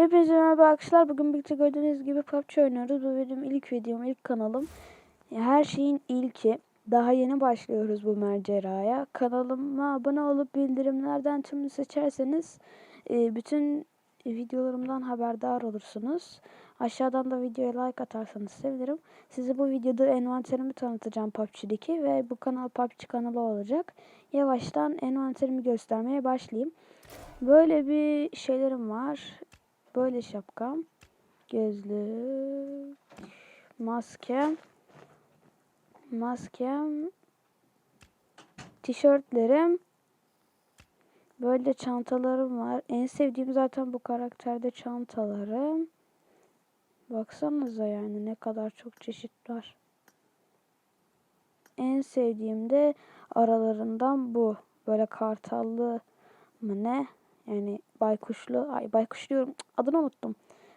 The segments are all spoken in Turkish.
Hepinize merhaba arkadaşlar. Bugün birlikte gördüğünüz gibi PUBG oynuyoruz. Bu benim ilk videom, ilk kanalım. Her şeyin ilki. Daha yeni başlıyoruz bu maceraya. Kanalıma abone olup bildirimlerden tümünü seçerseniz e, bütün videolarımdan haberdar olursunuz. Aşağıdan da videoya like atarsanız sevinirim. Size bu videoda envanterimi tanıtacağım PUBG'deki ve bu kanal PUBG kanalı olacak. Yavaştan envanterimi göstermeye başlayayım. Böyle bir şeylerim var. Böyle şapkam. Gözlük. Maskem. Maskem. Tişörtlerim. Böyle çantalarım var. En sevdiğim zaten bu karakterde çantalarım. Baksanıza yani ne kadar çok çeşit var. En sevdiğim de aralarından bu. Böyle kartallı mı ne? Yani baykuşlu. Ay baykuş diyorum. Adını unuttum.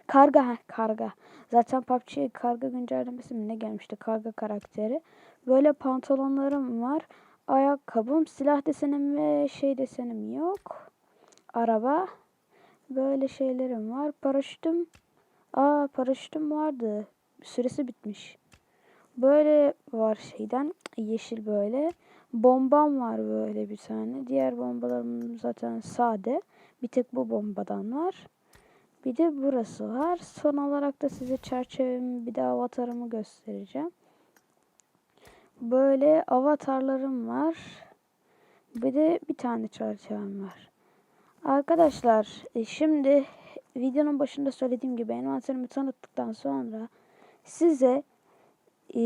Karga ha karga. Zaten PUBG'ye karga güncellemesi mi ne gelmişti? Karga karakteri. Böyle pantolonlarım var. Ayakkabım, silah desenim ve şey desenim yok. Araba. Böyle şeylerim var. Paraşütüm. Aa paraşütüm vardı. Süresi bitmiş. Böyle var şeyden. Yeşil böyle. Bombam var böyle bir tane. Diğer bombalarım zaten sade. Bir tek bu bombadan var. Bir de burası var. Son olarak da size çerçevemi bir de avatarımı göstereceğim. Böyle avatarlarım var. Bir de bir tane çerçevem var. Arkadaşlar e, şimdi videonun başında söylediğim gibi envanterimi tanıttıktan sonra size e,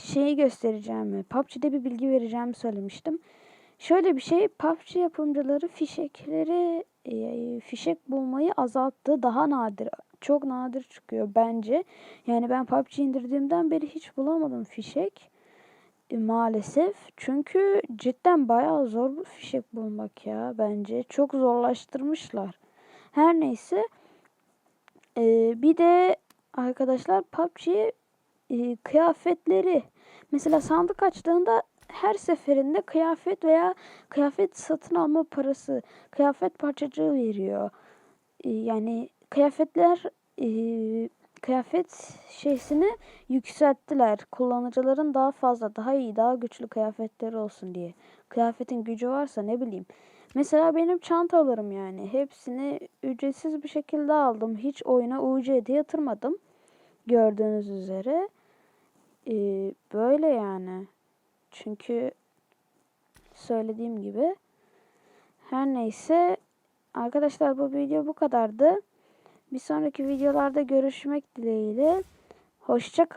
şeyi göstereceğimi, PUBG'de bir bilgi vereceğimi söylemiştim. Şöyle bir şey, PUBG yapımcıları fişekleri, e, fişek bulmayı azalttı. Daha nadir, çok nadir çıkıyor bence. Yani ben PUBG indirdiğimden beri hiç bulamadım fişek. E, maalesef. Çünkü cidden bayağı zor bu fişek bulmak ya bence. Çok zorlaştırmışlar. Her neyse. E, bir de arkadaşlar PUBG e, kıyafetleri. Mesela sandık açtığında her seferinde kıyafet veya kıyafet satın alma parası, kıyafet parçacığı veriyor. E, yani kıyafetler e, kıyafet şeysini yükselttiler. Kullanıcıların daha fazla, daha iyi, daha güçlü kıyafetleri olsun diye. Kıyafetin gücü varsa ne bileyim. Mesela benim çantalarım yani. Hepsini ücretsiz bir şekilde aldım. Hiç oyuna UC'de yatırmadım. Gördüğünüz üzere. Ee, böyle yani. Çünkü söylediğim gibi. Her neyse. Arkadaşlar bu video bu kadardı. Bir sonraki videolarda görüşmek dileğiyle. Hoşça kalın.